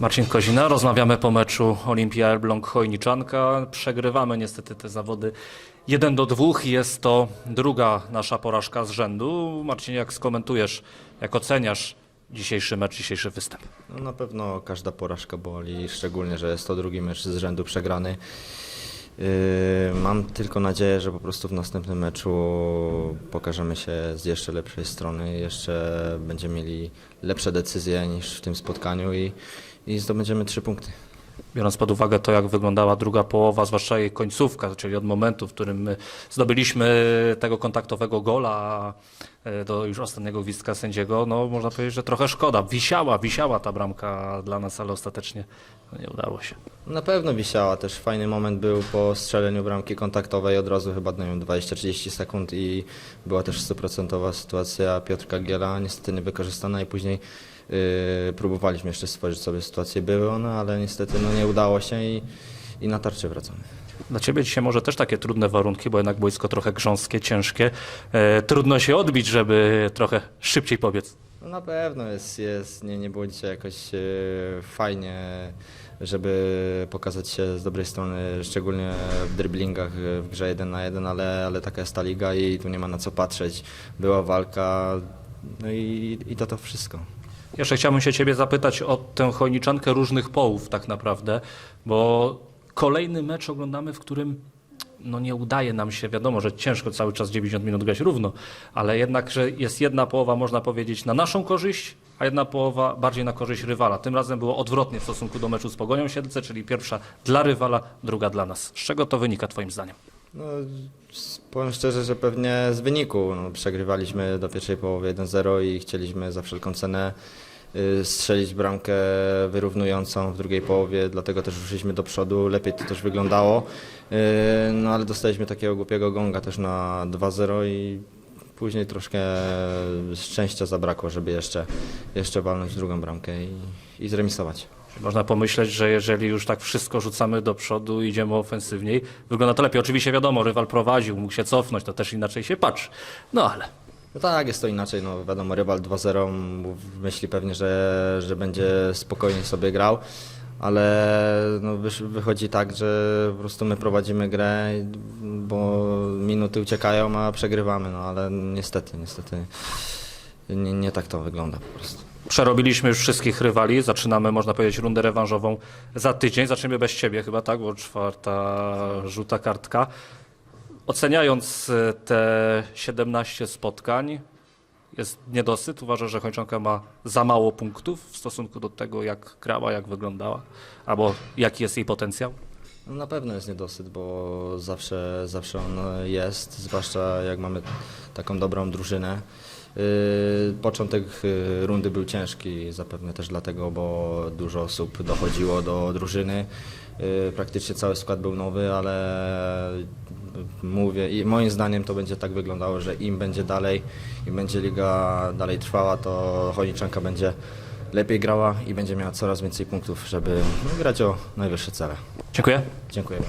Marcin Kozina, rozmawiamy po meczu Olimpia Elbląg Chojniczanka. Przegrywamy niestety te zawody 1 do 2. Jest to druga nasza porażka z rzędu. Marcin, jak skomentujesz, jak oceniasz dzisiejszy mecz, dzisiejszy występ? No na pewno każda porażka boli, szczególnie, że jest to drugi mecz z rzędu przegrany. Yy, Mam tylko nadzieję, że po prostu w następnym meczu pokażemy się z jeszcze lepszej strony, jeszcze będziemy mieli lepsze decyzje niż w tym spotkaniu i, i zdobędziemy trzy punkty. Biorąc pod uwagę to, jak wyglądała druga połowa, zwłaszcza jej końcówka, czyli od momentu, w którym my zdobyliśmy tego kontaktowego gola e, do już ostatniego gwizdka sędziego, no można powiedzieć, że trochę szkoda. Wisiała, wisiała ta bramka dla nas, ale ostatecznie no, nie udało się. Na pewno wisiała też. Fajny moment był po strzeleniu bramki kontaktowej od razu chyba nie wiem, 20-30 sekund i była też stuprocentowa sytuacja Piotrka Giela, niestety niewykorzystana i później próbowaliśmy jeszcze stworzyć sobie sytuację, były one, ale niestety no, nie udało się i, i na tarczy wracamy. Dla Ciebie dzisiaj może też takie trudne warunki, bo jednak boisko trochę grząskie, ciężkie. E, trudno się odbić, żeby trochę szybciej pobiec. No na pewno jest, jest nie, nie było dzisiaj jakoś e, fajnie, żeby pokazać się z dobrej strony, szczególnie w driblingach e, w grze 1 na 1, ale, ale taka jest ta liga i tu nie ma na co patrzeć. Była walka, no i, i to to wszystko. Jeszcze chciałbym się Ciebie zapytać o tę chojniczankę różnych połów tak naprawdę, bo kolejny mecz oglądamy, w którym no nie udaje nam się, wiadomo, że ciężko cały czas 90 minut grać równo, ale jednak, że jest jedna połowa, można powiedzieć, na naszą korzyść, a jedna połowa bardziej na korzyść rywala. Tym razem było odwrotnie w stosunku do meczu z Pogonią Siedlce, czyli pierwsza dla rywala, druga dla nas. Z czego to wynika Twoim zdaniem? No, powiem szczerze, że pewnie z wyniku. No, przegrywaliśmy do pierwszej połowy 1-0 i chcieliśmy za wszelką cenę y, strzelić bramkę wyrównującą w drugiej połowie, dlatego też ruszyliśmy do przodu, lepiej to też wyglądało. Y, No ale dostaliśmy takiego głupiego gonga też na 2-0 i później troszkę szczęścia zabrakło, żeby jeszcze, jeszcze walnąć drugą bramkę i, i zremisować. Można pomyśleć, że jeżeli już tak wszystko rzucamy do przodu, idziemy ofensywniej, wygląda to lepiej. Oczywiście wiadomo, rywal prowadził, mógł się cofnąć, to też inaczej się patrzy. No ale No tak, jest to inaczej. No wiadomo, rywal 2-0 myśli pewnie, że, że będzie spokojnie sobie grał, ale no, wychodzi tak, że po prostu my prowadzimy grę, bo minuty uciekają, a przegrywamy. No ale niestety, niestety nie, nie tak to wygląda po prostu. przerobiliśmy już wszystkich rywali. Zaczynamy, można powiedzieć, rundę rewanżową za tydzień. Zaczniemy bez ciebie chyba, tak? Bo czwarta żółta kartka. Oceniając e, te 17 spotkań, jest niedosyt. Uważasz, że Kończonka ma za mało punktów w stosunku do tego, jak grała, jak wyglądała, albo jaki jest jej potencjał? Na pewno jest niedosyt, bo zawsze, zawsze on jest, zwłaszcza jak mamy taką dobrą drużynę. Yy, Początek yy, rundy był ciężki, zapewne też dlatego, bo dużo osób dochodziło do drużyny. Yy, Praktycznie cały skład był nowy, ale mówię i moim zdaniem to będzie tak wyglądało, że im będzie dalej, im będzie liga dalej trwała, to Chojniczanka będzie lepiej grała i będzie miała coraz więcej punktów, żeby no, grać o najwyższe cele. Dziękuję. Dziękuję.